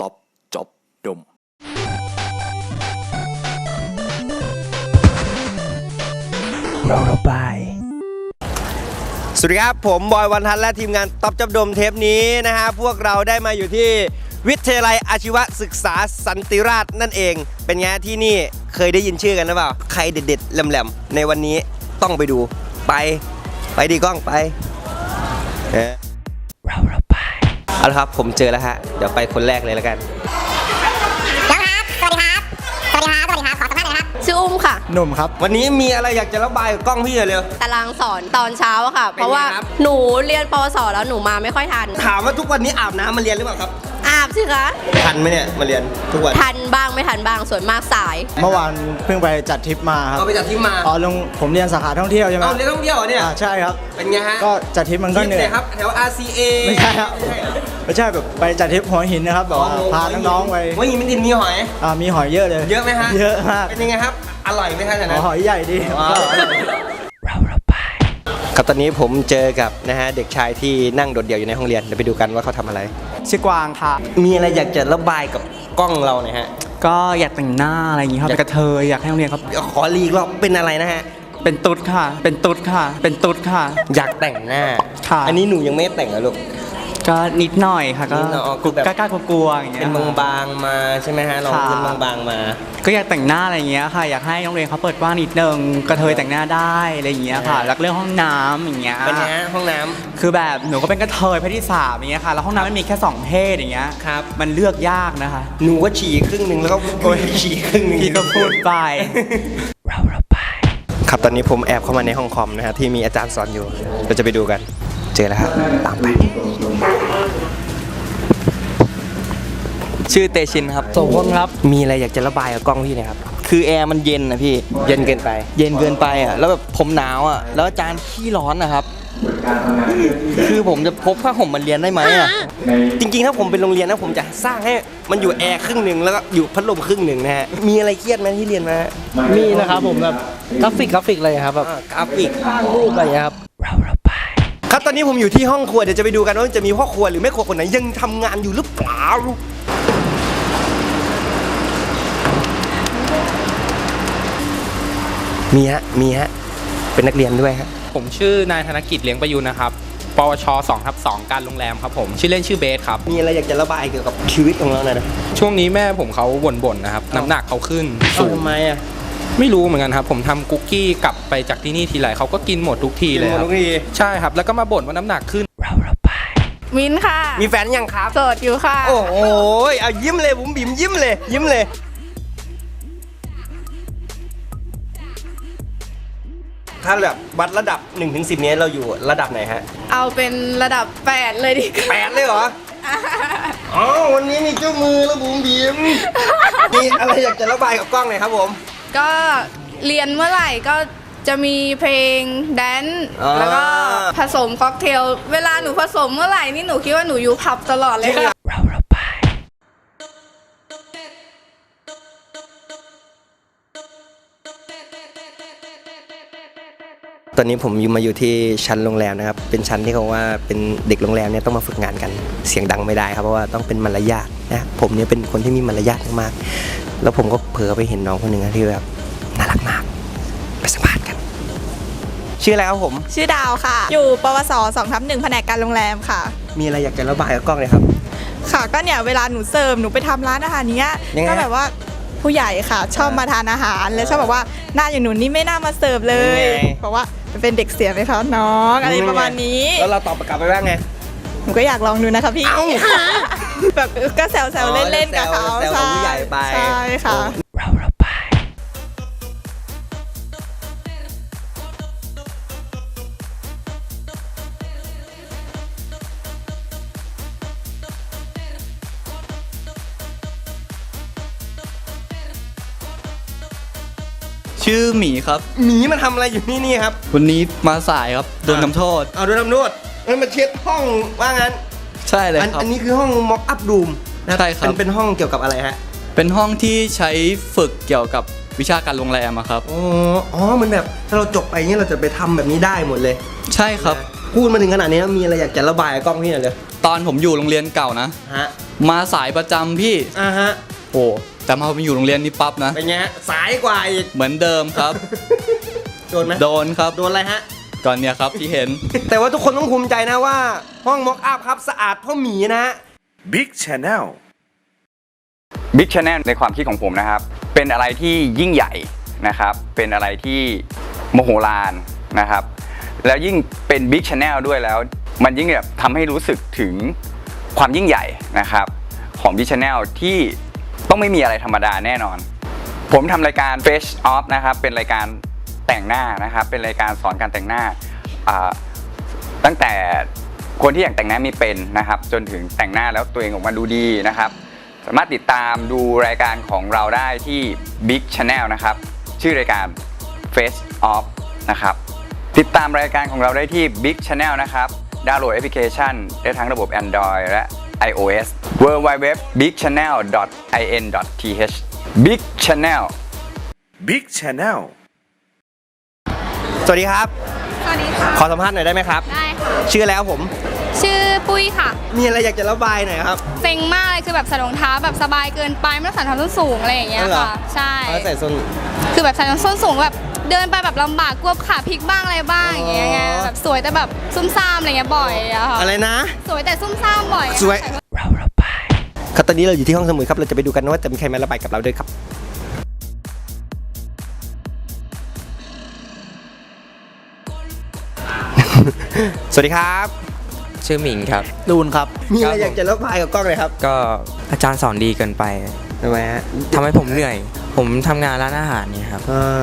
ตอบจบดมเราระบายสวัสดีครับ ผมบอยวันทันและทีมงานต๊อบจับดมเทปนี้นะฮะ พวกเราได้มาอยู่ที่วิทยาลัยอาชีวศึกษาสันติราษฎร์นั่นเอง เป็นไงที่นี่เคยได้ยินชื่อกันหรือเปล่า ใครเด็ดๆแหลมๆในวันนี้ต้องไปดูไป ไปดีกล้องไป เอาละครับ ผมเจอแล้วฮะ เดี๋ยวไปคนแรกเลยแล้วกันชื่ออุ้มค่ะ หนุ่มครับ วันนี้มีอะไรอยากจะระบายกับกล้องพี่หน่อยเร็ว ตารางสอนตอนเช้าอะค่ะ เป็นไงเพราะว่าครับ หนูเรียนปวสแล้วหนูมาไม่ค่อยทัน ถามว่าทุกวันนี้อาบน้ำมาเรียนหรือเปล่าครับ อาบสิคะ ทันไหมเนี่ยมาเรียนทุกวันทันบ้างไม่ทันบ้างส่วนมากสาย เมื่อวานเพิ่งไปจัดทริปมาครับเอาไปจัดที่มาอ๋อลงผมเรียนสาขาท่องเที่ยวใช่ไหมเอาเรียนท่องเที่ยวเหรอเนี่ย อ่าใช่ครับ เป็นไงฮะก็จัดทริปมันก็เหนื่อยคิดครับแถว RCA ไม่ใช่ครับ ไม่ใช่ แบบไปจัดทริปหัวหินนะครับแบบว่าพาน้องๆไปว่ายินไม่ดินมีหอย อ่ามีหอยเยอะเลย เยอะไหมฮะเยอะมากเป็นยังไงครับ อร่อยไหมครับแถวอ๋นั้อนหอยใหญ่ดีว้าวก็อร่อยเราระบายครับตอนนี้ผมเจอกับนะฮะเด็กชายที่นั่งโดดเดี่ยวอยู่ในห้องเรียนเดี๋ยวไปดูกันว่าเขาทำอะไรชื่อกวางค่ะ มีอะไรอยากจะระบายกับกล้องเราเนี่ยฮะก็อยากแต่งหน้าอะไรอย่างงี้ครับอยากเป็นกระเทยอยากให้โรงเรียนเขาขอรีอีกรอบเป็นอะไรนะฮะเป็นตุ๊ดค่ะ เป็นตุ๊ดค่ะ เป็นตุ๊ดค่ะ อยากแต่งหน้าค่ะอันนี้หนูยังไม่แต่งเหรอลูก ก็นิดหน่อยค่ะก็นิดหน่อยอ๋อคือแบบ กล้าๆกลัวๆอย่างเงี้เป็ยนบางๆมาใช่ไหมฮะลองค่ะ เป็นบางๆมา ก็อยากแต่งหน้าอะไรอย่างเงี้ยค่ะ อยากให้โรงเรียนเขาเปิดกว่างนิดนึงกระเทยแต่งหน้าได้อะไรอย่างเงี้ยค่ะอ่ารักเรื่องห้องน้ำอย่างเงี้ยเป็นไงฮะห้องน้ำ คือแบบหนูก็เป็นกระเทยเพศที่สามอย่างเงี้ยค่ะแล้วห้องน้ำมันมีแค่สองเพศอย่างเงี้ยครับ มันเลือกยากนะคะหนูก็ฉี่ครึ่งหนึ่งแล้วก็ฉี่ครึ่งหนึ่ง พี่ก็พูดไปเราระบายครับตอนนี้ผมแอบเข้ามาในห้องคอมนะฮะที่มีอาจารย์สอนอยู่ เราจะไปดูกัน เจอแล้วครับตามไป ชื่อเตชินครับสมพลครับ มีอะไรอยากจะระบายกับกล้องพี่หนะครับ คือแอร์มันเย็นนะพี่ เย็นเกินไป เย็นเกินไปอะ แล้วแบบผมหนาวอะ แล้วอาจารย์ขี้ร้อนนะครับ คือผมจะพกผ้าห่มมาเรียนได้ไหมอะ จริงๆ ถ้าผมเป็นโรงเรียนนะผมจะสร้างให้มันอยู่แอร์ครึ่งหนึ่งแล้วก็อยู่พัดลมครึ่งหนึ่งนะฮะ มีอะไรเครียดไหมที่เรียนมามีนะครับผมแบบกราฟิกกราฟิกอะไรครับแบบอ่ากราฟิกสร้างรูปอะไรอย่างเงี้ยครับเราระบายครับตอนนี้ผมอยู่ที่ห้องครัวเดี๋ยวจะไปดูกันว่าจะมีพ่อครัวหรือแม่ครัวคนไหนยังทำงานอยู่หรือเปล่า มีฮะ มีฮะ เป็นนักเรียนด้วยฮะ ผมชื่อนายธนกิจเลี้ยงประยุนนะครับ ปวช2ทับ2การโรงแรมครับผม ชื่อเล่นชื่อเบสครับ มีอะไรอยากจะระบายเกี่ยวกับชีวิตของเราหน่อยนะช่วงนี้แม่ผมเขาบ่นๆนะครับ น้ำหนักเขาขึ้นเอาสูงทำไมอะ ไม่รู้เหมือนกันครับ ผมทำคุกกี้กลับไปจากที่นี่ทีไรเขาก็กินหมดทุกทีเลยคกินหมรัดบทุกทีใช่ครับ แล้วก็มาบ่นว่าน้ำหนักขึ้นเราระบายมิ้นท์ค่ะ มีแฟนยังครับ โสดอยู่ค่ะ โอ้โหเอายิ้มเลยผมบิ๋มยิ้มเลย ยิ้มเลย ถ้าแบบวัดระดับ1นถึงสิเนี้ยเราอยู่ระดับไหนฮะเอาเป็นระดับ 8 เลยดีกว่าแปดเลยเหรออ๋อวันนี้มีเจ้ามือแล้วบุ๋มบิ๋มมีอะไรอยากจะระบายกับกล้องหน่อยครับผม ก็เรียนเมื่อไหร่ก็จะมีเพลงแดนซ์อ่า แล้วก็ผสมค็อกเทล เวลาหนูผสมเมื่อไหร่นี่หนูคิดว่าหนูอยู่ผับตลอดเลยค่ะ ตอนนี้ผมอยู่มาอยู่ที่ชั้นโรงแรมนะครับ เป็นชั้นที่เขาว่าเป็นเด็กโรงแรมเนี่ยต้องมาฝึกงานกัน เสียงดังไม่ได้ครับเพราะว่าต้องเป็นมารยาทนะผมเนี่ยเป็นคนที่มีมารยาทมากๆแล้วผมก็เผลอไปเห็นน้องคนหนึ่งนะที่แบบน่ารักมากไปสัมภาษณ์กัน ชื่ออะไรครับผม ชื่อดาวค่ะ อยู่ปวส2ทับหนึ่งแผนกการโรงแรมค่ะ มีอะไรอยากจะระบายกับกล้องเลยครับ ค่ะก็เนี่ยเวลาหนูเสิร์ฟหนูไปทำร้านอาหารเนี้ยยังไง ก็แบบว่า ผู้ใหญ่ค่ะ ชอบมาทานอาหาร แล้วชอบบอกว่าหน้าอย่างหนูนี่ไม่น่ามาเสิร์ฟเลยยังไง เพราะว่าเป็นเด็กเสียไหมคะน้องอะไรประมาณนี้ แล้วเราตอบกลับไปว่าไง หนูก็อยากลองดูนะคะพี่ เอ้า แบบก็แซวๆเล่นๆกับเขาแซวๆกับผู้ใหญ่ไป ใช่ค่ะ ชื่อหมีครับ หมีมาทำอะไรอยู่นี่นี่ครับ วันนี้มาสายครับโดนทำโทษ เอาโดนทำโทษเอ้ยมาเช็ดห้องว่างั้นใช่เลยอันครับ อันนี้คือห้อง mock up room นะใช่ครับ เป็นเป็นห้องเกี่ยวกับอะไรฮะเป็นห้องที่ใช้ฝึกเกี่ยวกับวิชาการโรงแรมอะครับ อ๋ออ๋อมันแบบถ้าเราจบไปเงี้ยเราจะไปทำแบบนี้ได้หมดเลยใช่ครับพูดมาถึงขนาดนี้แล้วมีอะไรอยากจะระบายกับกล้องพี่หน่อยเลยตอนผมอยู่โรงเรียนเก่านะ ฮะมาสายประจำพี่อ่าฮะ โอ้ แต่มาผมอยู่โรงเรียนนี้ปั๊บนะ เป็นไงฮะสายกว่าอีกเหมือนเดิมครับ โดนไหมโดนครับโดนอะไรฮะ ก่อนเนี่ยครับที่เห็น แต่ว่าทุกคนต้องภูมิใจนะว่า ห้องม็อกอัพครับสะอาดเพ่อหมีนะฮะ Big Channel Big Channel ในความคิดของผมนะครับ เป็นอะไรที่ยิ่งใหญ่นะครับ เป็นอะไรที่โมโหลานนะครับ แล้วยิ่งเป็น Big Channel ด้วยแล้ว มันยิ่งแบบทำให้รู้สึกถึงความยิ่งใหญ่นะครับ ของ Big Channel ที่ ต้องไม่มีอะไรธรรมดาแน่นอน ผมทำรายการ Face Off นะครับ เป็นรายการแต่งหน้านะครับ เป็นรายการสอนการแต่งหน้าอ่าตั้งแต่คนที่อยากแต่งหน้าไม่เป็นนะครับ จนถึงแต่งหน้าแล้วตัวเองออกมาดูดีนะครับ สามารถติดตามดูรายการของเราได้ที่ Big Channel นะครับ ชื่อรายการ Face Off นะครับ ติดตามรายการของเราได้ที่ Big Channel นะครับดาวน์โหลดแอปพลิเคชันได้ทั้งระบบ Android และ iOS www.bigchannel.in.th Big Channel Big Channel สวัสดีครับ สวัสดีค่ะ ขอสัมภาษณ์หน่อยได้ไหมครับ ได้ค่ะ ชื่อแล้วผม ชื่อปุ้ยค่ะ มีอะไรอยากจะระบายหน่อยครับ เซ็งมากเลยคือแบบใส่รองเท้าแบบสบายเกินไปไม่ต้องใส่รองเท้าส้นสูงอะไรอย่างเงี้ยอ๋อเหรอ ค่ะ ใช่ เอาใส่ส้น คือแบบใส่รองเท้าส้นสูงแบบ เดินไปแบบลำบากกลัวขาพลิกบ้างอะไรบ้างอย่างเงี้ยไงอ๋อแบบสวยแต่แบบซุ่มซ่ามอะไรเงี้ยบ่อยอะค่ะอะไรนะ สวยแต่ซุ่มซ่ามบ่อยอะสวยครับตอนนี้เราอยู่ที่ห้องสมุดครับ เราจะไปดูกันว่าจะมีใครมาระบายกับเราด้วยครับ สวัสดีครับ ชื่อหมิงครับ ดูนครับ มีอะไรอยากจะระบายกับกล้องเลยครับก็อาจารย์สอนดีเกินไปทำไมฮะทำให้ผมเหนื่อย ผมทำงานร้านอาหารนี่ครับ เออ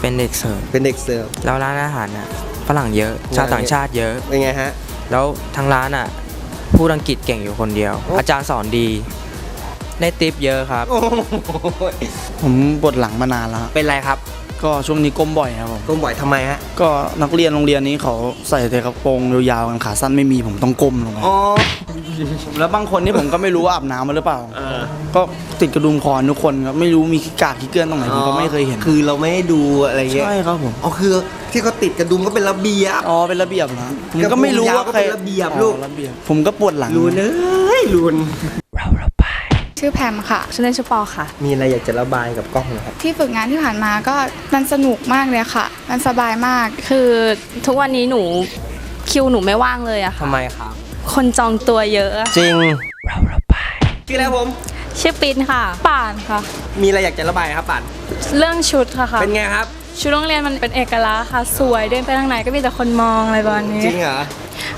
เป็นเด็กเสิร์ฟเป็นเด็กเสิร์ฟแล้วร้านอาหารน่ะฝรั่งเยอะชาวต่างชาติเยอะ เป็นไงฮะ แล้วทางร้านอะพูดอังกฤษเก่งอยู่คนเดียวโอ้อาจารย์สอนดี ได้ติปเยอะครับโอ้โหผมปวดหลังมานานแล้วเป็นไรครับ ก็ช่วงนี้ก้มบ่อยครับผมก้มบ่อยทำไมฮะ ก็นักเรียนโรงเรียนนี้เขาใส่แต่กระโปรงยาวๆกันขาสั้นไม่มีผมต้องก้มลงไปอ๋อ แล้วบางคนนี่ผมก็ไม่รู้ว่าอาบน้ำมาหรือเปล่า ก็ติดกระดุมคอทุกคนครับไม่รู้มีขี้กากขี้เกลือนตรงไหนผมก็ไม่เคยเห็น คือเราไม่ให้ดูอะไรเงี้ย ใช่ครับผม อ๋อคือที่เขาติดกระดุมก็เป็นระเบียบ อ๋อเป็นระเบียบนะผมก็ไม่รู้ว่าใครกระโปรงยาวก็เป็นระเบียบลูกอ๋อระเบียบผมก็ปวดหลังลุนเอ้ยลุน ชื่อแพมค่ะ ชื่อเล่นชื่อปอค่ะ มีอะไรอยากจะระบายกับกล้องนะครับ ที่ฝึกงานที่ผ่านมาก็มันสนุกมากเลยค่ะ มันสบายมาก คือทุกวันนี้หนูคิวหนูไม่ว่างเลยอะค่ะ ทำไมครับ คนจองตัวเยอะอะจริงชื่ออะไรผม ชื่อปินค่ะ ป่านค่ะ มีอะไรอยากจะระบายครับป่าน เรื่องชุดค่ะค่ะ เป็นไงครับ ชุดโรงเรียนมันเป็นเอกลักษณ์ค่ะ สวยเดินไปทางไหนก็มีแต่คนมองอะไรประมาณนี้จริงเหรอ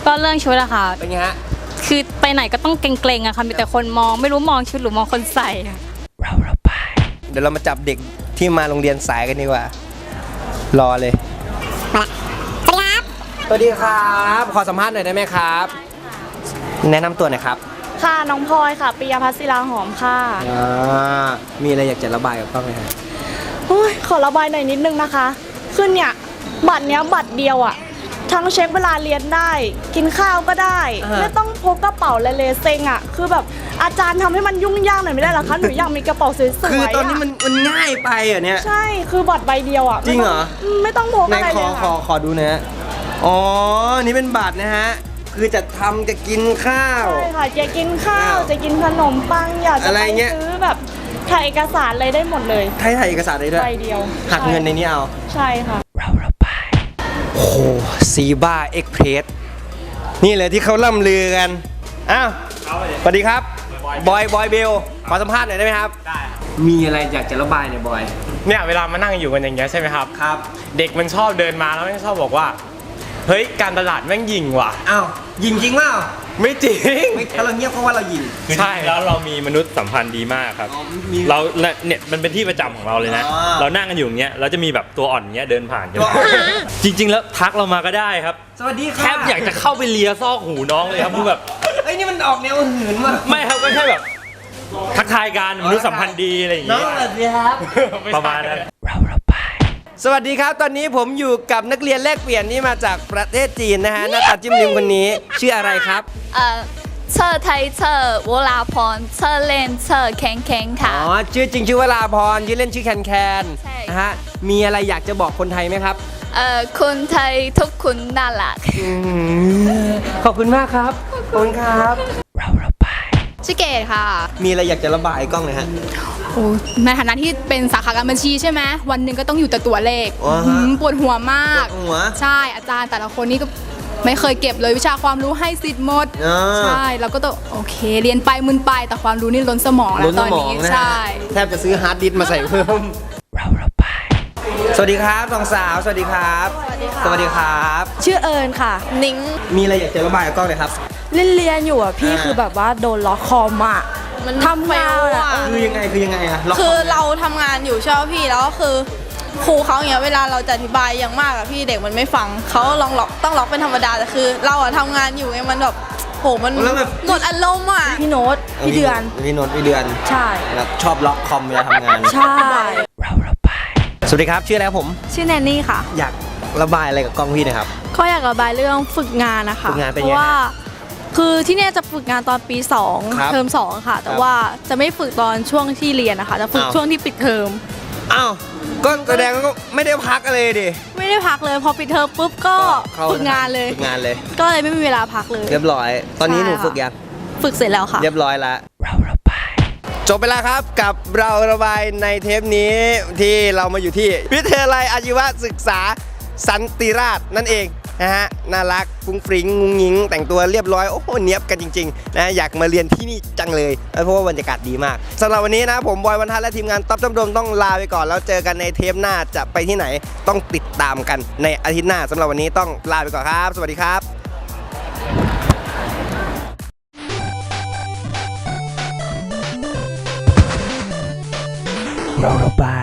ก็เรื่องชุดอะค่ะ เป็นไงฮะ คือไปไหนก็ต้องเกรงๆอะค่ะมีแต่คนมองไม่รู้มองชุดหรือมองคนใส่อะเดี๋ยวเรามาจับเด็กที่มาโรงเรียนสายกันดีกว่า รอเลยสวัสดีครับสวัสดีครับ ขอสัมภาษณ์หน่อยได้ไหมครับ แนะนำตัวหน่อยครับค่ะน้องพลอยค่ะปิยพัฒศิลาหอมค่ะอ่ามีอะไรอยากจะระบายกับกล้องไหมครับ โอ้ยขอระบายหน่อยนิดนึงนะคะคือเนี่ย บัตรเนี้ยบัตรเดียวอะ ทั้งเช็คเวลาเรียนได้ กินข้าวก็ได้ อ่า ไม่ต้องพกกระเป๋าเลเลเซ็งอะคือแบบอาจารย์ทำให้มันยุ่งยากหน่อยไม่ได้เหรอคะหนูอยากมีกระเป๋าสวยๆคือตอนนี้ะมันมันง่ายไปเหรอเนี่ย ใช่คือบัตรใบเดียวอะจริงเหรอ ไม่ต้องพกไหนอะไรขเลอยขอค่ะขอดูหนะฮะ อ๋อ นี่เป็นบัตรนะฮะ คือจะทำจะกินข้าว ใช่ค่ะจะกินข้าวจะกินขนมปังอยากจะอะไรไปเงี้ย ซื้อแบบถ่ายเอกสารอะไรได้หมดเลยให้ถ่ายเอกสารได้ด้วย ใบเดียวหักเงินในนี้เอา ใช่ค่ะ โอ้โหซีบ้าเอ็กเพรสนี่เลยที่เขาล่ำลือกัน อ้าว สวัสดีครับ บอย บอยเบลขอสัมภาษณ์หน่อยได้ไหมครับ ได้ มีอะไรอยากจะระบายหน่อยบอย เนี่ยเวลามานั่งอยู่กันอย่างเงี้ยใช่ไหมครับ ครับ เด็กมันชอบเดินมาแล้วมันชอบบอกว่า เฮ้ย การตลาดแม่งยิงว่ะ อ้าว ยิงจริงเปล่า ไม่จริง ไม่ถ้าเราเงียบเพราะว่าเรายิงใช่ แล้วเรามีมนุษย์สัมพันธ์ดีมากครับ อ๋อมีเราเนี่ยมันเป็นที่ประจำของเราเลยนะอ่าเรานั่งกันอยู่อย่างเงี้ยเราจะมีแบบตัวอ่อนเงี้ยเดินผ่านกันจริง ๆ แล้วทักเรามาก็ได้ครับ สวัสดีแทค่ะบอยากจะเข้าไปเลียซอกหูน้องเลยครับคือแบบ เอ้ยนี่มันออกแนวหืนว่ะไม่ครับก็แค่แบบ ทักทายกันมนุษย์สัมพันธ์ดีอะไรอย่างน้องเงี้ยสวัสดีครับ ประมาณนั้น สวัสดีครับ ตอนนี้ผมอยู่กับนักเรียนแลกเปลี่ยนที่มาจากประเทศจีนนะฮะหน้าตาจิ้มลิมคนนี้ชื่ออะไรครับ เอ่อเชอร์ไทยเชอร์วลาพรเชอร์เลนเชอร์แข็งแข็งอ๋ค่ะอชื่อจริงชื่อวราพรชื่อเล่นชื่อแคนแคนใช่ นะฮะมีอะไรอยากจะบอกคนไทยไหมครับเอ่อคนไทยทุกคนน่ารัก ขอบคุณมากครับขอบคุณครับ ชื่อเกดค่ะ มีอะไรอยากจะระบายกล้องเลยฮะ โอ้ในฐานะที่เป็นสาขาการบัญชีใช่ไหมวันหนึ่งก็ต้องอยู่แต่ตัวเลขว้าฮะหืมปวดหัวมาก ปวดหัวใช่อาจารย์แต่ละคนนี่ก็ไม่เคยเก็บเลยวิชาความรู้ให้สิทธิ์หมด อ่า ใช่เราก็ต้องโอเค เรียนไปมึนไปแต่ความรู้นี่ล้นสมองแล้วล้นตสอนมองนี้นะฮะใช่ แทบจะซื้อฮาร์ดดิสก์มาใส่เพิ่ม สวัสดีครับสองสาวสวัสดีครับ สวัสดีครับ ชื่อเอิญค่ะ นิ้งมีอะไรอยากจะระบายกับกล้องเลยครับเล่นเรียนอยู่อะพี่อ่า คือแบบว่าโดนล็อกคอมอะมันทำงานอะเฟลอะ คือยังไงคือยังไงอะล็กคือเราทำงานอยู่ใช่ไหมพี่แล้วก็คือครูเขาอย่างเงี้ยเวลาเราจะอธิบายอย่างมากอะพี่เด็กมันไม่ฟังเขาลองล็อกต้องล็อกเป็นธรรมดาแต่คือ เราอะทำงานอยู่ไงมันแบบโหมันแล้วแบบหมดอารมณ์อะพี่โน้ตพี่เดือน พี่นนท์พี่เดือนใช่ แบบชอบล็อกคอมเวลาทำงาน ใช่ สวัสดีครับ ชื่ออะไรครับผม ชื่อแนนนี่ค่ะ อยากระบายอะไรกับกล้องพี่หนะครับ ก็อยากระบายเรื่องฝึกงานนะคะฝึกงานเป็นเพไงราะว่า คือที่เนี่ยจะฝึกงานตอนปีครับ2เทอม2ค่ะ แต่ครับว่าจะไม่ฝึกตอนช่วงที่เรียนนะคะ จะฝึกอ้าว ช่วงที่ปิดเทอม อ้าวก็แสดงว่าก็ไม่ได้พักอะไรดิไม่ได้พักเลยพอปิดเทอมปุ๊บก็เข้ฝึกงานเลย ฝึกงานเลย ก็เลยไม่มีเวลาพักเลย เรียบร้อย ตอนนี้หนูใช่ค่ะ ฝึกยัง ฝึกเสร็จแล้วค่ะ เรียบร้อยแล้ว จบไปแล้วครับกับเราระบายในเทปนี้ที่เรามาอยู่ที่ วิทยาลัยอาชีวศึกษาสันติราชนั่นเองนะฮะน่ารักฟุ้งฟริ้งงุ้งงิง แต่งตัวเรียบร้อย โอ้โหเนียบกันจริงๆนะอยากมาเรียนที่นี่จังเลย เพราะว่าบรรยากาศดีมากสำหรับวันนี้นะ ผมบอยวันทัศและทีมงานต๊อบจำดมต้องลาไปก่อน แล้วเจอกันในเทปหน้าจะไปที่ไหนต้องติดตามกันในอาทิตย์หน้าสำหรับวันนี้ต้องลาไปก่อนครับ สวัสดีครับ Rotobites.